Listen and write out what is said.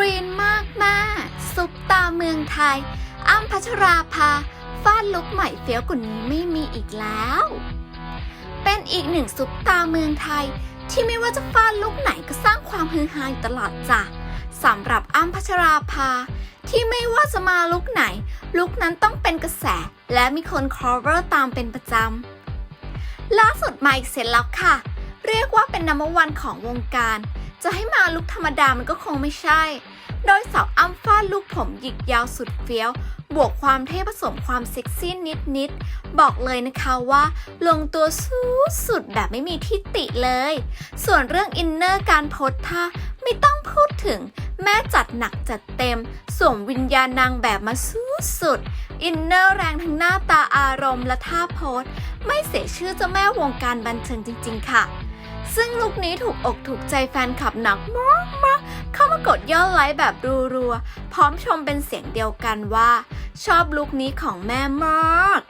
รีนมากมาซุปตาเมืองไทย อ้ำพัชราภาฟาดลุกใหม่เฟี้ยวกว่านี้ไม่มีอีกแล้ว เป็นอีกหนึ่งซุปตาเมืองไทย ที่ไม่ว่าจะฟาดลุกไหนก็สร้างความฮือฮาอยู่ตลอดจ้ะสำหรับอ้ำพัชราภา ที่ไม่ว่าจะมาลุกไหน ลุกนั้นต้องเป็นกระแส และมีคน cover ตามเป็นประจำล่าสุดมาอีกเสร็จแล้วค่ะ เรียกว่าเป็นนัมเบอร์วันของวงการ จะให้มาลุกธรรมดามันก็คงไม่ใช่ โดยสาวอ้ำฟาดลุกผมหยิกยาวสุดเฟี้ยว บวกความเท่ผสมความเซ็กซี่นิดๆ บอกเลยนะคะว่า ลงตัวสุดๆแบบไม่มีที่ติเลย ส่วนเรื่องอินเนอร์การโพสท่าไม่ต้องพูดถึง แม่จัดหนักจัดเต็มสวมวิญญาณนางแบบมาสุดๆอินเนอร์แรงทั้งหน้าตาอารมณ์และท่าโพสไม่เสียชื่อเจ้าแม่วงการบันเทิงจริง ๆ ค่ะ ซึ่งลุคนี้ถูกอกถูกใจแฟนคลับหนักมากมากเข้ามากดยอดไลค์แบบรัวๆ พร้อมชมเป็นเสียงเดียวกันว่า ชอบลุคนี้ของแม่มาก